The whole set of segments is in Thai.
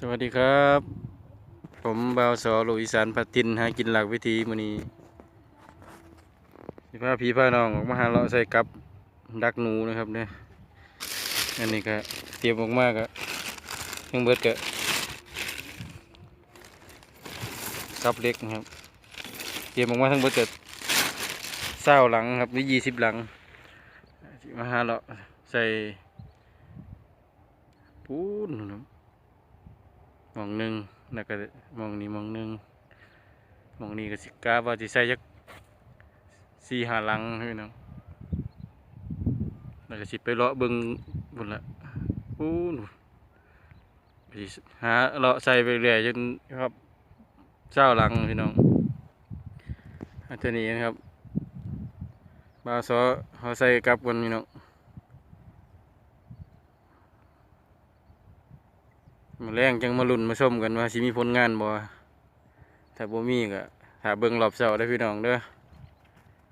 สวัสดีครับ ผมบ่าวสอหลุยสานพัทินหากินหลักวิธีมือนี้สิพาพี่พาน้องออกมาหาเลาะใส่กับดักหนูนะครับเนี่ยอันนี้ก็เตรียมออกมากอะยังเบิดกะกับเล็กนะครับ เตรียมออกมาทั้งเบิดกะเศร้าหลังครับหรือยี่สิบหลังมาหาเลาะใส่ปูนนะครับ มองหนึ่งแล้วก็มองนี้มองหนึ่งมองนี้ก็สิกาว่าสิใส่จักสี่หาหลังพี่น้องแล้วก็สิไปเลาะเบิ่งบุญละอู้นไปหาเลาะใส่ไปเรื่อยจนครับเจ้าหลังพี่น้องอันนี้นะครับบาซอเขาใส่กลับกันพี่น้อง มาแรงจังมาลุ่นมาชมกันว่าสิมีผลงานบ่ถ้าบ่มีก็ถ้าเบิ่งรอบเสาได้พี่น้องเด้อ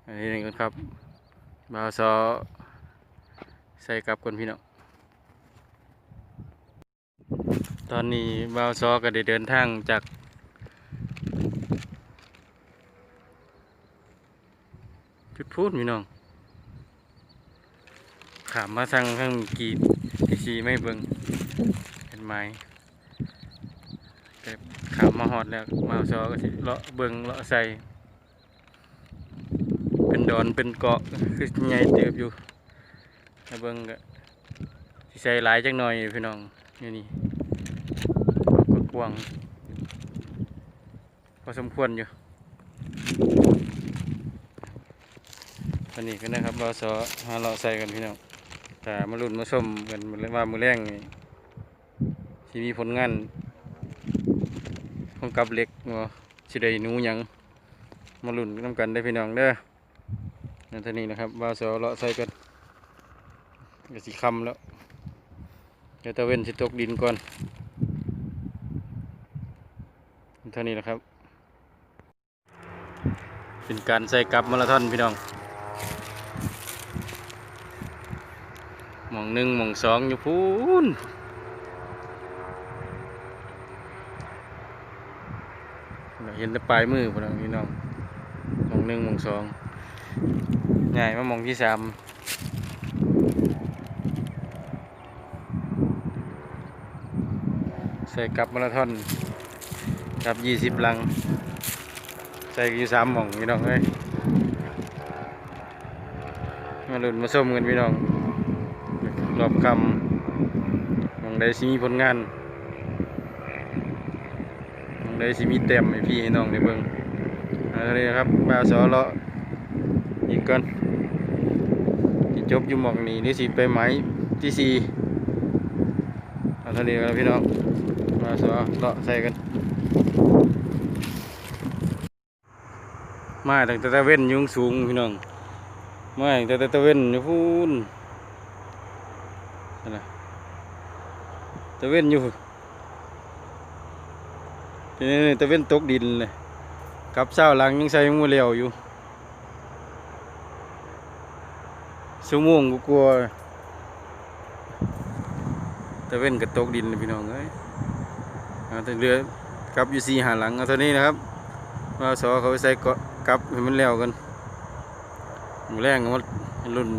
อันนี้นี่กันครับบ่าวซอใส่กลับกันพี่น้องตอนนี้บ่าวซอก็ได้เดินทางจากจุดพูดพี่น้องขามมาทางทางกีดที่ชีไม่เบิ่งเห็นไม้ หมขามมาหอดแล้วมาซอก็สิเลาะเบิงเลาะใส่เป็นดอนเป็นเกาะคือใหญ่เติบอยู่แล้วเบิงก็สิใส่หลายจักหน่อยพี่น้องนี่นี่ก็กวางพอสมควรอยู่อันนี้ก็นะครับเราซอหาเลาะใส่กันพี่น้องแต่มาลุ่นมาส้มกันว่ามือแรงนี่ที่มีผลงาน ของกับเหล็กเนาะสิได้นูยังมาลุ่นน้ำกันได้พี่น้องเด้อนั่นท่านี้นะครับว่าสอเลาะใส่กันก็สิคำแล้วเดี๋ยวตะเว้นสิตกดินก่อนเท่านี้นะครับ เป็นการใส่กับมาราธอนพี่น้องหมองหนึ่งหมองสองอยู่พูน เห็นแต่ปลายมือพวกเราพี่น้องมองหนึ่งมองสองใหญ่มามองที่สามใส่กับมาราธอนกับยี่สิบลัง ใส่อยู่สามหมองพี่น้องเอ้ยมาลุ้นมาส้มกันพี่น้องรอบคำมองได้สิมีผลงาน เลยสิมีเต็มให้พี่ให้น้องได้เบิ่งเอาเท่านี้นะครับบ่าวสอเลาะอีกก่อนที่จบอยู่หมองนี้นี่สิไปไหมที่สี่เอาเท่านี้กันแล้วพี่น้องบ่าวสอเลาะใส่กัน มาตั้งแต่ตะเว้นยุงสูงพี่น้องมาตั้งแต่ตะเว้นอยู่พูนนะตะเว้นอยู่ ทีนี้ตะเว้นตกดินเลยกับเช้าหลังยังใส่มือเลี้ยวอยู่ชั่วโมงกูกลัวตะเว้นกับตกดินพี่น้องเอ้ยเอาแต่เรือกับอยู่สี่หาหลังเอาเท่านี้นะครับว่าสอเขาไปใส่กับให้มันแล้วกันหมูแรงก็มารุ่น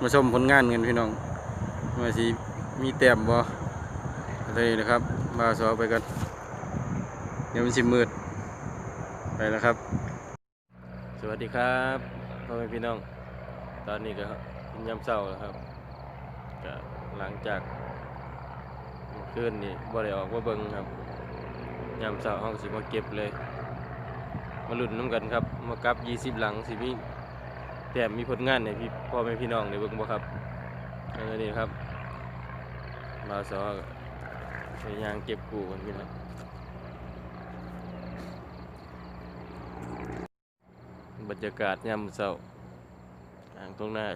มาชมผลงานกันพี่น้องว่าสิมีแต้มบ่เอเท่นะครับว่าสอไปกัน เดี๋ยวมันสิมืด ไปแล้วครับ สวัสดีครับพ่อแม่พี่น้อง ตอนนี้ก็เป็นยามเช้าแล้วครับก็หลังจากเมื่นนี่บ่ได้ออกมาเบิงครับยามเช้าเฮาก็สิมาเก็บเลย มาลุ้นน้ำกันครับ มากับ20หลังสิมีแต้มมีผลงานให้พี่พ่อแม่พี่น้องได้เบิ่งบ่ครับอันนี้ครับมาสอพยายามเก็บกูกันพี่น้อง บรรยากาศยามเช้าอ่างตรงหน้า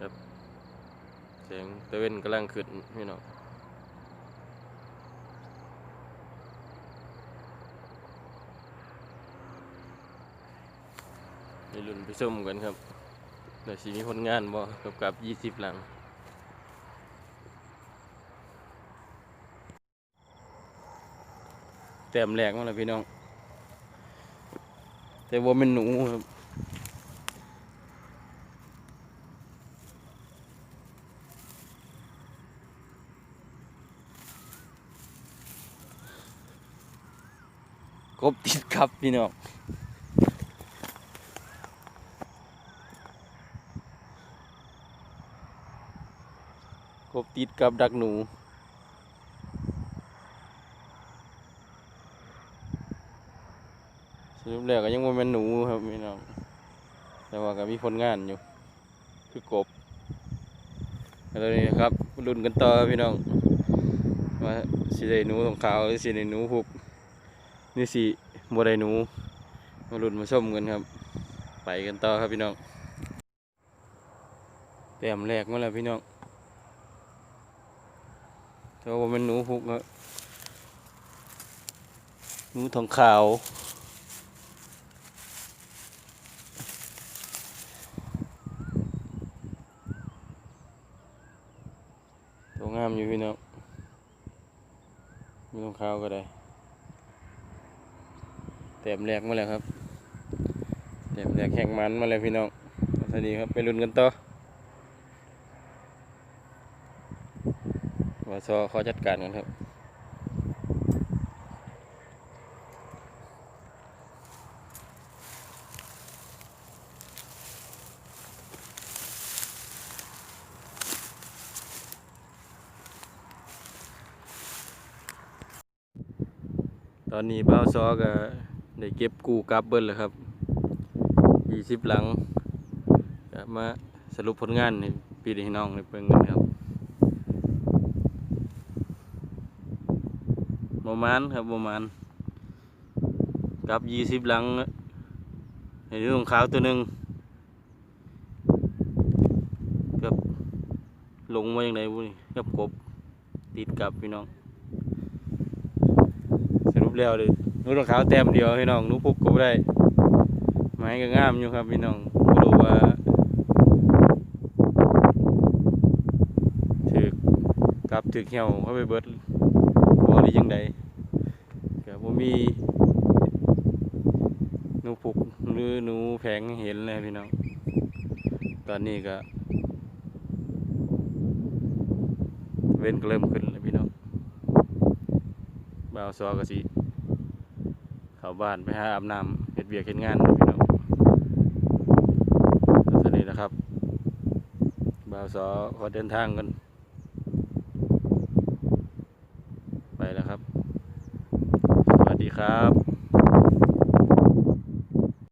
ครับแสงตะเวนกำลังขึ้นพี่น้องไปลุ้นไปชมกันครับเดี๋ยวสิมีผลงานบ่กับกับยี่สิบหลังแต้มแรกมาแล้วพี่น้อง แต่ว่าเป็นหนูครับกบติดครับพี่น้องกบติดกับดักหนู สรุปแล้วก็ยังว่าแม่นหนูครับพี่น้องแต่ว่าก็มีผลงานอยู่ คือกบแล้วนี่ครับรุ่นกันต่อพี่น้องว่าสิได้หนูตรงขาวหรือสิได้หนูพุกนี่สิบ่ได้หนูมารุ่นมาชมกันครับ ไปกันต่อครับพี่น้องแต้มแรกมาแล้วพี่น้องแต่ว่ามันหนูพุกครับหนูทองขาวงามอยู่พี่น้อง ของเขาก็ได้แต้มแรกมาแล้วครับแต้มแรกแข่งมันมาแล้วพี่น้องสวัสดีครับไปลุ้นกันต่อว่าซอขอจัดการกันครับ ตอนนี้บ้าวซอก็ได้เก็บกู้กลับเบิ้ลแล้วครับยี่สิบหลังมาสรุปผลงานในปีนี้น้องในเปิงกันครับประมาณครับประมาณกับยี่สิบหลังในเรื่องขาวตัวหนึ่งกับลงมาอย่างไรบุนี่กับกบติดกับพี่น้อง สรุปแล้วเลยนูรองเท้าแต้มเดียวพี่น้องนูพุกก็บ่ได้ไม้ก็งามอยู่ครับพี่น้องบ่รู้ว่าถึกกลับถึกเหี่ยวเข้าไปเบิดบ่หรือยังใดก็บ่มีหนูพุกหรือนูแผงเห็นเลยพี่น้องตอนนี้ก็เว้นก็เริ่มขึ้นแล้วพี่น้องบ่าวซอก็สิ เข้าบ้านไปหาอาบน้ำเฮ็ดเบียกเฮ็ดงานพี่น้องตอนนี้นะครับบ่าวซอขอเดินทางกัน ไปแล้วครับ สวัสดีครับ